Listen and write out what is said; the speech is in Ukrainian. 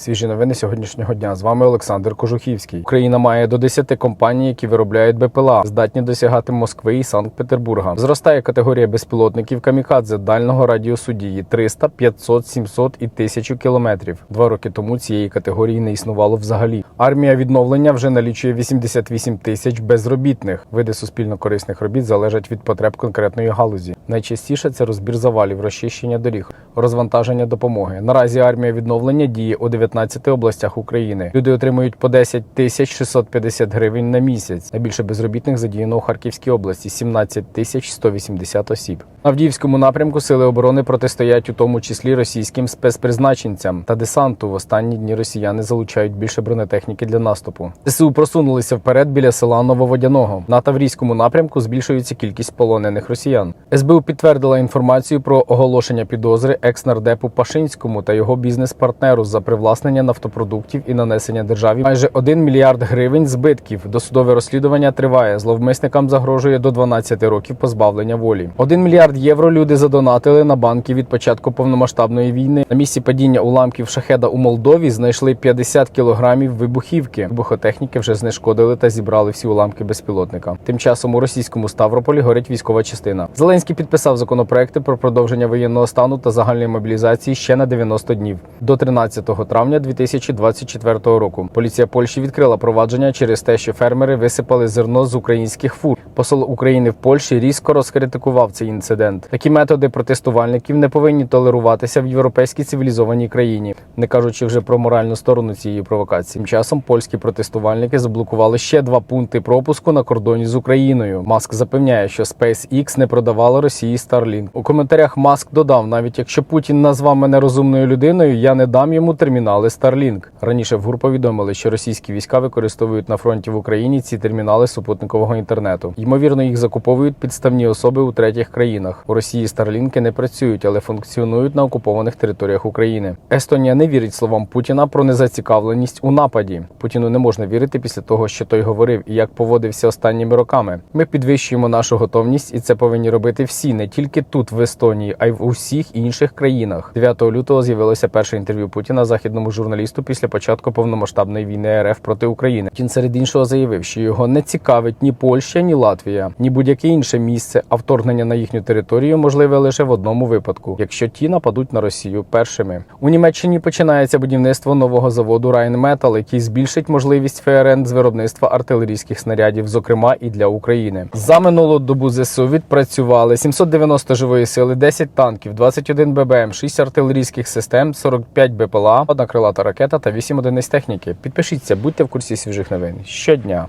Свіжі новини сьогоднішнього дня. З вами Олександр Кожухівський. Україна має до 10 компаній, які виробляють БПЛА, здатні досягати Москви і Санкт-Петербурга. Зростає категорія безпілотників камікадзе дальнього радіусу дії 300, 500, 700 і 1000 кілометрів. Два роки тому цієї категорії не існувало взагалі. Армія відновлення вже налічує 88 тисяч безробітних. Види суспільно-корисних робіт залежать від потреб конкретної галузі. Найчастіше це розбір завалів, розчищення доріг, розвантаження допомоги. Наразі армія відновлення діє у 19 областях України. Люди отримують по 10 тисяч 650 гривень на місяць. Найбільше безробітних задіяно у Харківській області 17 тисяч 180 осіб. На Авдіївському напрямку сили оборони протистоять у тому числі російським спецпризначенцям та десанту. В останні дні росіяни залучають більше бронетехніки для наступу. СУ просунулися вперед біля села Нововодяного. На Таврійському напрямку збільшується кількість полонених росіян. СБУ підтвердила інформацію про оголошення підозри екс-нардепу Пашинському та його бізнес-партнеру за привласнення нафтопродуктів і нанесення державі майже 1 мільярд гривень збитків. Досудове розслідування триває. Зловмисникам загрожує до 12 років позбавлення волі. 1 мільярд євро люди задонатили на банки від початку повномасштабної війни. На місці падіння уламків шахеда у Молдові знайшли 50 кілограмів вибухівки. Вибухотехніки вже знешкодили та зібрали всі уламки безпілотника. Тим часом у російському Ставрополі горить військова частина. Зеленський підписав законопроекти про продовження воєнного стану та загальної мобілізації ще на 90 днів до 13 травня 2024 року. Поліція Польщі відкрила провадження через те, що фермери висипали зерно з українських фур. Посол України в Польщі різко розкритикував цей інцидент. Такі методи протестувальників не повинні толеруватися в європейській цивілізованій країні, не кажучи вже про моральну сторону цієї провокації. Тим часом польські протестувальники заблокували ще два пункти пропуску на кордоні з Україною. Маск запевняє, що SpaceX не продавала Росії Starlink. У коментарях Маск додав: навіть якщо Путін назвав мене розумною людиною, я не дам йому термінали Starlink. Раніше в ГУР повідомили, що російські війська використовують на фронті в Україні ці термінали супутникового інтернету. Ймовірно, їх закуповують підставні особи у третіх країнах. У Росії Старлінки не працюють, але функціонують на окупованих територіях України. Естонія не вірить словам Путіна про незацікавленість у нападі. Путіну не можна вірити після того, що той говорив і як поводився останніми роками. Ми підвищуємо нашу готовність, і це повинні робити всі, не тільки тут, в Естонії, а й в усіх інших країнах. 9 лютого з'явилося перше інтерв'ю Путіна західному журналісту після початку повномасштабної війни РФ проти України. Він серед іншого заявив, що його не цікавить ні Польща, ні Латвія, ні будь-яке інше місце, а вторгнення на їхню територію можливе лише в одному випадку, якщо ті нападуть на Росію першими. У Німеччині починається будівництво нового заводу Rheinmetall, який збільшить можливість ФРН з виробництва артилерійських снарядів, зокрема і для України. За минулу добу ЗСУ відпрацювали 790 живої сили, 10 танків, 21 ББМ, 6 артилерійських систем, 45 БПЛА, одна крилата ракета та 8 одиниць техніки. Підпишіться, будьте в курсі свіжих новин щодня.